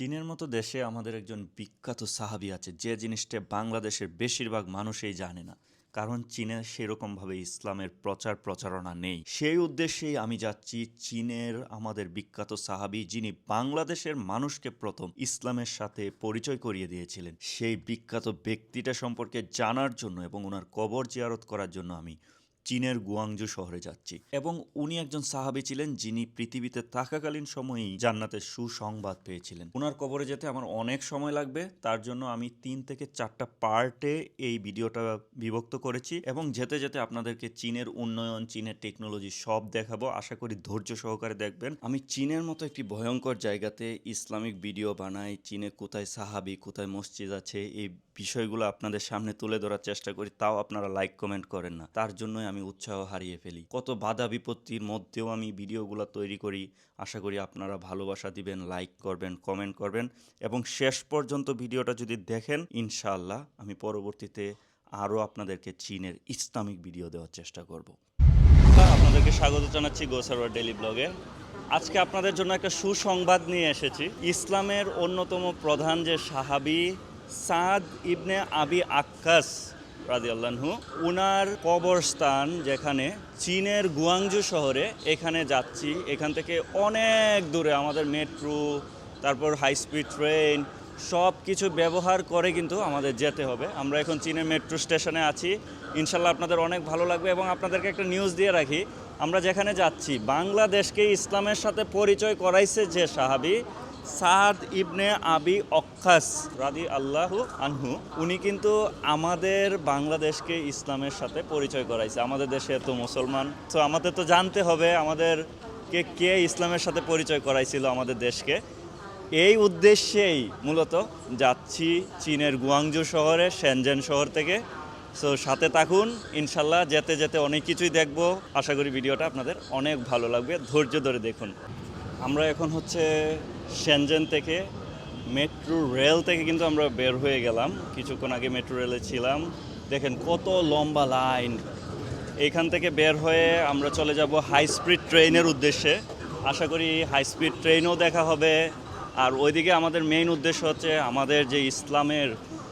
চীনের মতো দেশে আমাদের একজন বিখ্যাত সাহাবি আছে, যে জিনিসটা বাংলাদেশের বেশিরভাগ মানুষই জানে না। কারণ চীনে সেরকমভাবে ইসলামের প্রচার প্রচারণা নেই। সেই উদ্দেশ্যেই আমি যাচ্ছি চীনের আমাদের বিখ্যাত সাহাবি, যিনি বাংলাদেশের মানুষকে প্রথম ইসলামের সাথে পরিচয় করিয়ে দিয়েছিলেন। সেই বিখ্যাত ব্যক্তিটা সম্পর্কে জানার জন্য এবং ওনার কবর জিয়ারত করার জন্য আমি চীনের গুয়াংজু শহরে যাচ্ছি। এবং উনি একজন সাহাবি ছিলেন যিনি পৃথিবীতে থাকাকালীন সময়েই জান্নাতের সুসংবাদ পেয়েছিলেন। ওনার কবরে যেতে আমার অনেক সময় লাগবে, তার জন্য আমি তিন থেকে চারটা পার্টে এই ভিডিওটা বিভক্ত করেছি এবং যেতে যেতে আপনাদেরকে চীনের উন্নয়ন, চীনের টেকনোলজি সব দেখাবো। আশা করি ধৈর্য সহকারে দেখবেন। আমি চীনের মতো একটি ভয়ঙ্কর জায়গাতে ইসলামিক ভিডিও বানাই, চীনে কোথায় সাহাবি, কোথায় মসজিদ আছে, এই বিষয়গুলো আপনাদের সামনে তুলে ধরার চেষ্টা করি, তাও আপনারা লাইক কমেন্ট করেন না। তার জন্যই আমি উৎসাহ হারিয়ে ফেলি। কত বাধা বিপত্তির মধ্যেও আমি ভিডিওগুলো তৈরি করি। আশা করি আপনারা ভালোবাসা দিবেন লাইক করবেন কমেন্ট করবেন এবং শেষ পর্যন্ত ভিডিওটা যদি দেখেন, ইনশাআল্লাহ আমি পরবর্তীতে আরও আপনাদেরকে চীনের ইসলামিক ভিডিও দেওয়ার চেষ্টা করব। আপনাদেরকে স্বাগত জানাচ্ছি গোসারোয়ার ডেলি ব্লগে। আজকে আপনাদের জন্য একটা সুসংবাদ নিয়ে এসেছি। ইসলামের অন্যতম প্রধান যে সাহাবি সাদ ইবনে আবি আক্কাস রাদিয়াল্লাহু উনার কবরস্থান যেখানে চীনের গুয়াংজু শহরে এখানে যাচ্ছি। এখান থেকে অনেক দূরে আমাদের মেট্রো, তারপর হাই স্পিড ট্রেন সব কিছু ব্যবহার করে কিন্তু আমাদের যেতে হবে। আমরা এখন চীনের মেট্রো স্টেশনে আছি। ইনশাল্লাহ আপনাদের অনেক ভালো লাগবে এবং আপনাদেরকে একটা নিউজ দিয়ে রাখি। আমরা যেখানে যাচ্ছি, বাংলাদেশকে ইসলামের সাথে পরিচয় করাইছে যে সাহাবি সাদ ইবনে আবি অক্কাস রাদি আল্লাহু আনহু, উনি কিন্তু আমাদের বাংলাদেশকে ইসলামের সাথে পরিচয় করাইছে। আমাদের দেশে তো মুসলমান। তো আমাদের তো জানতে হবে আমাদেরকে কে কে ইসলামের সাথে পরিচয় করাইছিল আমাদের দেশকে। এই উদ্দেশ্যেই মূলত যাচ্ছি চীনের গুয়াংজু শহরে, সেনজেন শহর থেকে। সো সাথে থাকুন, ইনশাল্লাহ যেতে যেতে অনেক কিছুই দেখব। আশা করি ভিডিওটা আপনাদের অনেক ভালো লাগবে। ধৈর্য ধরে দেখুন। আমরা এখন হচ্ছে সেনজেন থেকে মেট্রো রেল থেকে কিন্তু আমরা বের হয়ে গেলাম। কিছুক্ষণ আগে মেট্রো রেলে ছিলাম। দেখেন কত লম্বা লাইন এখান থেকে বের হয়ে আমরা চলে যাব হাই স্পিড ট্রেনের উদ্দেশ্যে। আশা করি হাই স্পিড ট্রেনও দেখা হবে। আর ওইদিকে আমাদের মেইন উদ্দেশ্য হচ্ছে আমাদের যে ইসলামের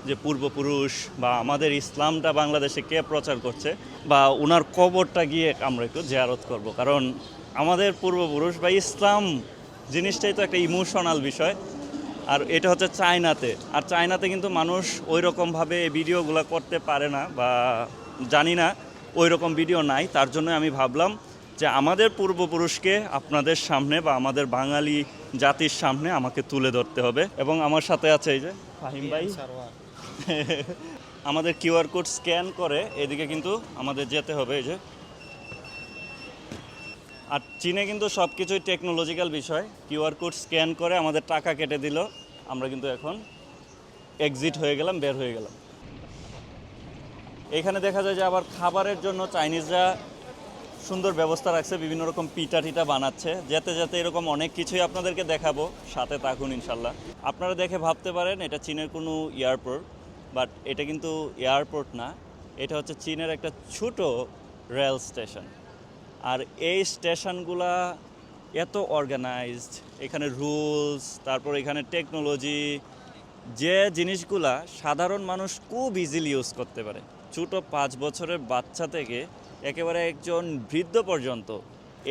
যে পূর্বপুরুষ বা আমাদের ইসলামটা বাংলাদেশে কে প্রচার করছে বা ওনার কবরটা গিয়ে আমরা একটু জেয়ারত করব। কারণ আমাদের পূর্বপুরুষ বা ইসলাম জিনিসটাই তো একটা ইমোশনাল বিষয়। আর এটা হচ্ছে চায়নাতে। আর চায়নাতে কিন্তু মানুষ ওই রকমভাবে এই ভিডিওগুলো করতে পারে না বা জানি না ওই রকম ভিডিও নাই। তার জন্য আমি ভাবলাম যে আমাদের পূর্বপুরুষকে আপনাদের সামনে বা আমাদের বাঙালি জাতির সামনে আমাকে তুলে ধরতে হবে। এবং আমার সাথে আছে এই যে ফাহিম ভাই। আমাদের কিউআর কোড স্ক্যান করে এদিকে কিন্তু আমাদের যেতে হবে এই যে। আর চীনে কিন্তু সব কিছুই টেকনোলজিক্যাল বিষয়। কিউআর কোড স্ক্যান করে আমাদের টাকা কেটে দিল। আমরা কিন্তু এখন এক্সিট হয়ে গেলাম, বের হয়ে গেলাম। এখানে দেখা যায় যে আবার খাবারের জন্য চাইনিজরা সুন্দর ব্যবস্থা রাখছে, বিভিন্ন রকম পিঠা টিটা বানাচ্ছে। যেতে যেতে এরকম অনেক কিছুই আপনাদেরকে দেখাবো, সাথে থাকুন ইনশাল্লাহ। আপনারা দেখে ভাবতে পারেন, এটা চীনের কোনো এয়ারপোর্ট বাট এটা কিন্তু এয়ারপোর্ট না। এটা হচ্ছে চীনের একটা ছোট রেল স্টেশন আর এই স্টেশনগুলা এত অর্গানাইজড এখানে রুলস তারপর এখানে টেকনোলজি যে জিনিসগুলা সাধারণ মানুষ খুব ইজিলি ইউজ করতে পারে। ছোটো পাঁচ বছরের বাচ্চা থেকে একেবারে একজন বৃদ্ধ পর্যন্ত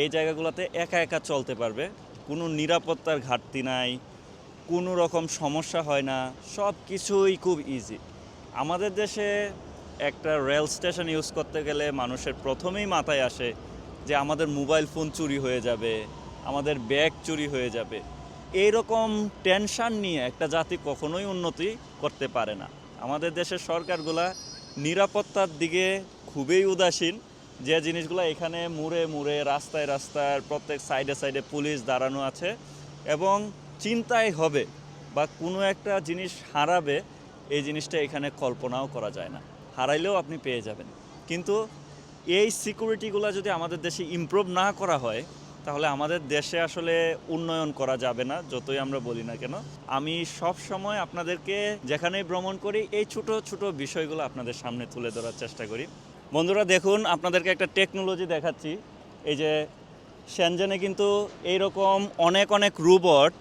এই জায়গাগুলোতে একা একা চলতে পারবে। কোনো নিরাপত্তার ঘাটতি নাই, কোনো রকম সমস্যা হয় না সব কিছুই খুব ইজি আমাদের দেশে একটা রেল স্টেশন ইউজ করতে গেলে মানুষের প্রথমেই মাথায় আসে যে আমাদের মোবাইল ফোন চুরি হয়ে যাবে, আমাদের ব্যাগ চুরি হয়ে যাবে। এইরকম টেনশন নিয়ে একটা জাতি কখনোই উন্নতি করতে পারে না। আমাদের দেশের সরকারগুলা নিরাপত্তার দিকে খুবই উদাসীন। যে জিনিসগুলো এখানে মুড়ে মুড়ে, রাস্তায় রাস্তায়, প্রত্যেক সাইডে সাইডে পুলিশ দাঁড়ানো আছে এবং চিন্তায় হবে বা কোনো একটা জিনিস হারাবে, এই জিনিসটা এখানে কল্পনাও করা যায় না। হারাইলেও আপনি পেয়ে যাবেন। কিন্তু এই সিকিউরিটিগুলো যদি আমাদের দেশে ইমপ্রুভ না করা হয়, তাহলে আমাদের দেশে আসলে উন্নয়ন করা যাবে না, যতই আমরা বলি না কেন। আমি সব সময় আপনাদেরকে যেখানেই ভ্রমণ করি, এই ছোট ছোট বিষয়গুলো আপনাদের সামনে তুলে ধরার চেষ্টা করি। বন্ধুরা, দেখুন, আপনাদেরকে একটা টেকনোলজি দেখাচ্ছি। এই যে সেনজেনে কিন্তু এইরকম অনেক অনেক রোবট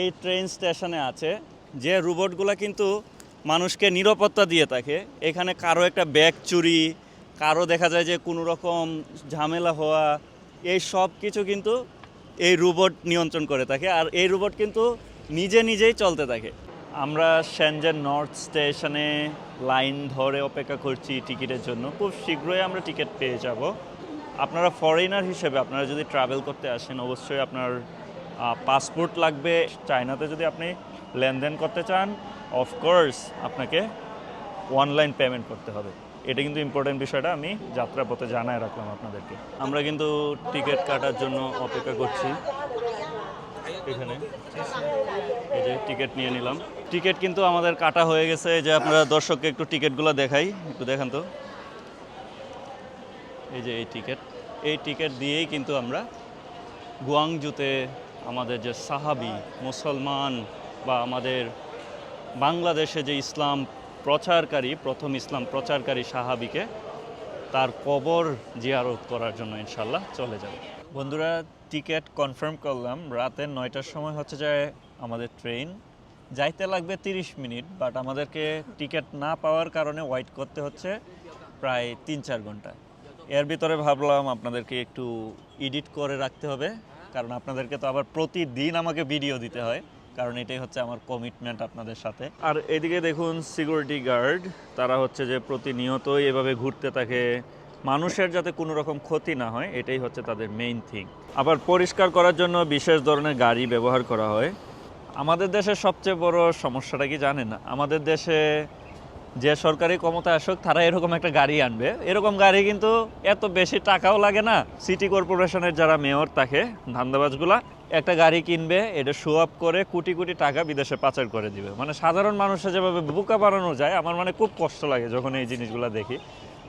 এই ট্রেন স্টেশনে আছে। যে রোবটগুলো কিন্তু মানুষকে নিরাপত্তা দিয়ে থাকে। এখানে কারও একটা ব্যাগ চুরি কারও দেখা যায় যে কোনো রকম ঝামেলা হওয়া, এই সব কিছু কিন্তু এই রোবট নিয়ন্ত্রণ করে থাকে আর এই রোবট কিন্তু নিজে নিজেই চলতে থাকে। আমরা সেনজেন নর্থ স্টেশনে লাইন ধরে অপেক্ষা করছি টিকিটের জন্য। খুব শীঘ্রই আমরা টিকিট পেয়ে যাব। আপনারা ফরেনার হিসেবে আপনারা যদি ট্রাভেল করতে আসেন, অবশ্যই আপনার পাসপোর্ট লাগবে। চায়নাতে যদি আপনি লেনদেন করতে চান অফকোর্স আপনাকে অনলাইন পেমেন্ট করতে হবে। এটা কিন্তু ইম্পর্টেন্ট বিষয়টা, আমি যাত্রাপথে জানায় রাখলাম আপনাদেরকে। আমরা কিন্তু টিকিট কাটার জন্য অপেক্ষা করছি। এখানে এই যে টিকিট নিয়ে নিলাম। টিকিট কিন্তু আমাদের কাটা হয়ে গেছে। যে আপনারা দর্শককে একটু টিকিটগুলো দেখাই। একটু দেখান তো। এই যে এই টিকিট। এই টিকিট দিয়েই কিন্তু আমরা গুয়াংজুতে আমাদের যে সাহাবি মুসলমান বা আমাদের বাংলাদেশে যে ইসলাম প্রচারকারী, প্রথম ইসলাম প্রচারকারী সাহাবিকে তার কবর জিয়ারত করার জন্য ইনশাল্লাহ চলে যাব। বন্ধুরা, টিকিট কনফার্ম করলাম। রাতে নয়টার সময় হচ্ছে যে আমাদের ট্রেন। যাইতে লাগবে তিরিশ মিনিট, বাট আমাদেরকে টিকিট না পাওয়ার কারণে ওয়েট করতে হচ্ছে প্রায় তিন চার ঘণ্টা। এর ভিতরে ভাবলাম আপনাদেরকে একটু এডিট করে রাখতে হবে, কারণ আপনাদেরকে তো আবার প্রতিদিন আমাকে ভিডিও দিতে হয়। কারণ এটাই হচ্ছে আমার কমিটমেন্ট আপনাদের সাথে। আর এদিকে দেখুন সিকিউরিটি গার্ড তারা হচ্ছে যে প্রতিনিয়তই এভাবে ঘুরতে থাকে। মানুষের যাতে কোনো রকম ক্ষতি না হয়, এটাই হচ্ছে তাদের মেইন থিং আবার পরিষ্কার করার জন্য বিশেষ ধরনের গাড়ি ব্যবহার করা হয়। আমাদের দেশের সবচেয়ে বড় সমস্যাটা কি জানেন? আমাদের দেশে যে সরকারি ক্ষমতা আসুক, তারা এরকম একটা গাড়ি আনবে। এরকম গাড়ি কিন্তু এত বেশি টাকাও লাগে না। সিটি কর্পোরেশনের যারা মেয়র থাকে, ধান্দাবাজগুলা একটা গাড়ি কিনবে, এটা শো আপ করে কোটি কোটি টাকা বিদেশে পাচার করে দিবে। মানে সাধারণ মানুষের যেভাবে বোকা বাড়ানো যায়, আমার মানে খুব কষ্ট লাগে যখন এই জিনিসগুলো দেখি।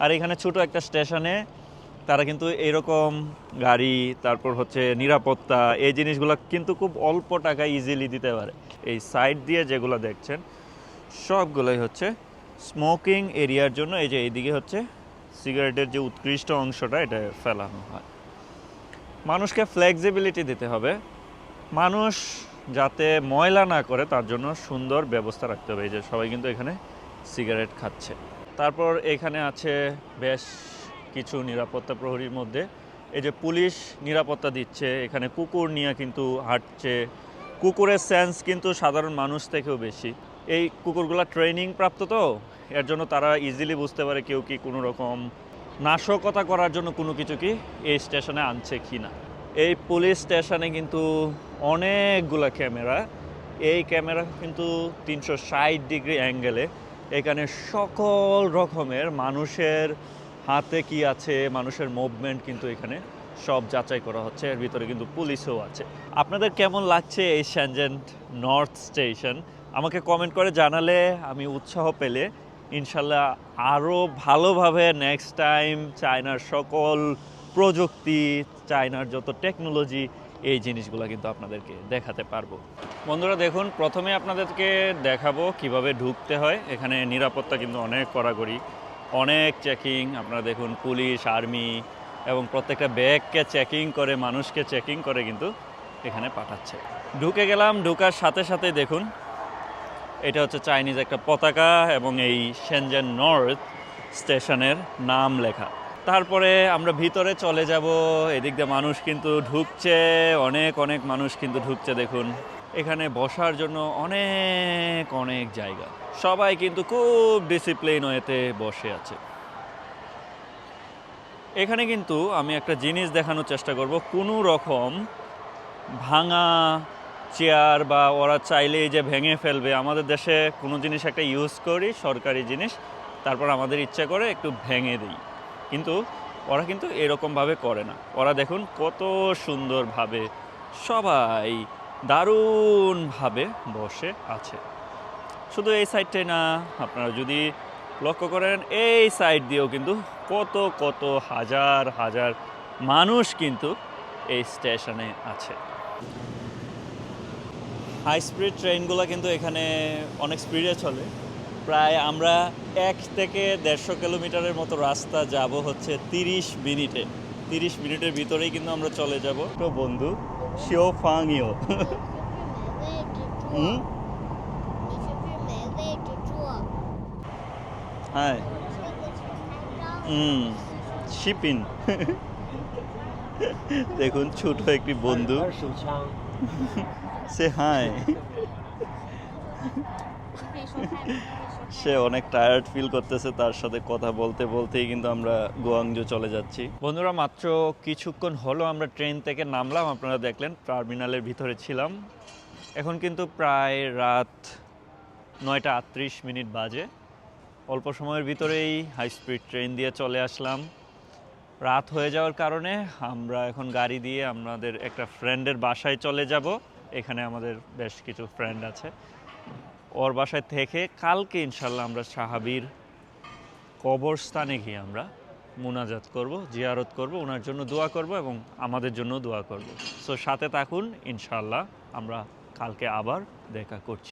আর এখানে ছোট একটা স্টেশনে তারা কিন্তু এরকম গাড়ি, তারপর হচ্ছে নিরাপত্তা, এই জিনিসগুলো কিন্তু খুব অল্প টাকায় ইজিলি দিতে পারে। এই সাইড দিয়ে যেগুলো দেখছেন, সবগুলোই হচ্ছে স্মোকিং এরিয়ার জন্য এই যে এইদিকে হচ্ছে সিগারেটের যে উৎকৃষ্ট অংশটা, এটা ফেলানো হয়। মানুষকে ফ্লেক্সিবিলিটি দিতে হবে। মানুষ যাতে ময়লা না করে, তার জন্য সুন্দর ব্যবস্থা রাখতে হবে। এই যে সবাই কিন্তু এখানে সিগারেট খাচ্ছে। তারপর এখানে আছে বেশ কিছু নিরাপত্তা প্রহরীর মধ্যে। এই যে পুলিশ নিরাপত্তা দিচ্ছে। এখানে কুকুর নিয়ে কিন্তু হাঁটছে। কুকুরের সেন্স কিন্তু সাধারণ মানুষ থেকেও বেশি। এই কুকুরগুলো ট্রেনিং প্রাপ্ত তো? এর জন্য তারা ইজিলি বুঝতে পারে কেউ কি কোনো রকম নাশকতা করার জন্য কোনো কিছু কি এই স্টেশনে আনছে কি না? এই পুলিশ স্টেশনে কিন্তু অনেকগুলো ক্যামেরা, এই ক্যামেরা কিন্তু তিনশো ষাট ডিগ্রি অ্যাঙ্গেলে। এখানে সকল রকমের মানুষের হাতে কি আছে, মানুষের মুভমেন্ট কিন্তু এখানে সব যাচাই করা হচ্ছে। এর ভিতরে কিন্তু পুলিশও আছে। আপনাদের কেমন লাগছে এই শ্যানজেন্ট নর্থ স্টেশন আমাকে কমেন্ট করে জানালে আমি উৎসাহ পেলে ইনশাল্লাহ আরও ভালোভাবে নেক্সট টাইম চায়নার সকল প্রযুক্তি, চায়নার যত টেকনোলজি এই জিনিসগুলো কিন্তু আপনাদেরকে দেখাতে পারব। বন্ধুরা দেখুন, প্রথমে আপনাদেরকে দেখাবো কীভাবে ঢুকতে হয়। এখানে নিরাপত্তা কিন্তু অনেক কড়াকড়ি, অনেক চেকিং আপনারা দেখুন, পুলিশ আর্মি এবং প্রত্যেকটা ব্যাগকে চেকিং করে, মানুষকে চেকিং করে কিন্তু এখানে পাঠাচ্ছে। ঢুকে গেলাম, ঢুকার সাথে সাথে দেখুন এটা হচ্ছে চাইনিজ একটা পতাকা এবং এই সেনজেন নর্থ স্টেশনের নাম লেখা। তারপরে আমরা ভিতরে চলে যাব, এদিক দিয়ে মানুষ কিন্তু ঢুকছে, অনেক অনেক মানুষ কিন্তু ঢুকছে দেখুন। এখানে বসার জন্য অনেক অনেক জায়গা। সবাই কিন্তু খুব ডিসিপ্লিন ওয়েতে বসে আছে। এখানে কিন্তু আমি একটা জিনিস দেখানোর চেষ্টা করব, কোনো রকম ভাঙা চেয়ার বা ওরা চাইলেই যে ভেঙে ফেলবে, আমাদের দেশে কোনো জিনিস একটা ইউজ করি, সরকারি জিনিস, তারপর আমাদের ইচ্ছা করে একটু ভেঙে দিই। কিন্তু ওরা কিন্তু এরকমভাবে করে না। ওরা দেখুন কত সুন্দরভাবে সবাই দারুণভাবে বসে আছে। শুধু এই সাইডটাই না, আপনারা যদি লক্ষ্য করেন, এই সাইড দিয়েও কিন্তু কত কত হাজার হাজার মানুষ কিন্তু এই স্টেশনে আছে। হাই স্পিড ট্রেনগুলো কিন্তু এখানে অনেক স্পিডে চলে। প্রায় আমরা এক থেকে দেড়শো কিলোমিটারের মতো রাস্তা যাব হচ্ছে তিরিশ মিনিটে। তিরিশ মিনিটের ভিতরেই কিন্তু আমরা চলে যাব। তো বন্ধু শিও ফাং ইও হ্যাঁ হুম শিপিন। দেখুন ছোট একটি বন্ধু। সে হাই সে অনেক টায়ার্ড ফিল করতেছে তার সাথে কথা বলতে বলতেই কিন্তু আমরা গোয়াংজো চলে যাচ্ছি। বন্ধুরা, মাত্র কিছুক্ষণ হলো আমরা ট্রেন থেকে নামলাম, আপনারা দেখলেন টার্মিনালের ভিতরে ছিলাম। এখন কিন্তু প্রায় রাত নয়টা আটত্রিশ মিনিট বাজে। অল্প সময়ের ভিতরেই হাই স্পিড ট্রেন দিয়ে চলে আসলাম। রাত হয়ে যাওয়ার কারণে আমরা এখন গাড়ি দিয়ে আমাদের একটা ফ্রেন্ডের বাসায় চলে যাব। এখানে আমাদের বেশ কিছু ফ্রেন্ড আছে। ওর বাসায় থেকে কালকে ইনশাল্লাহ আমরা সাহাবির কবরস্থানে গিয়ে আমরা মুনাজাত করব, জিয়ারত করব, ওনার জন্য দোয়া করব এবং আমাদের জন্য দোয়া করব। সো সাথে থাকুন ইনশাল্লাহ আমরা কালকে আবার দেখা করছি।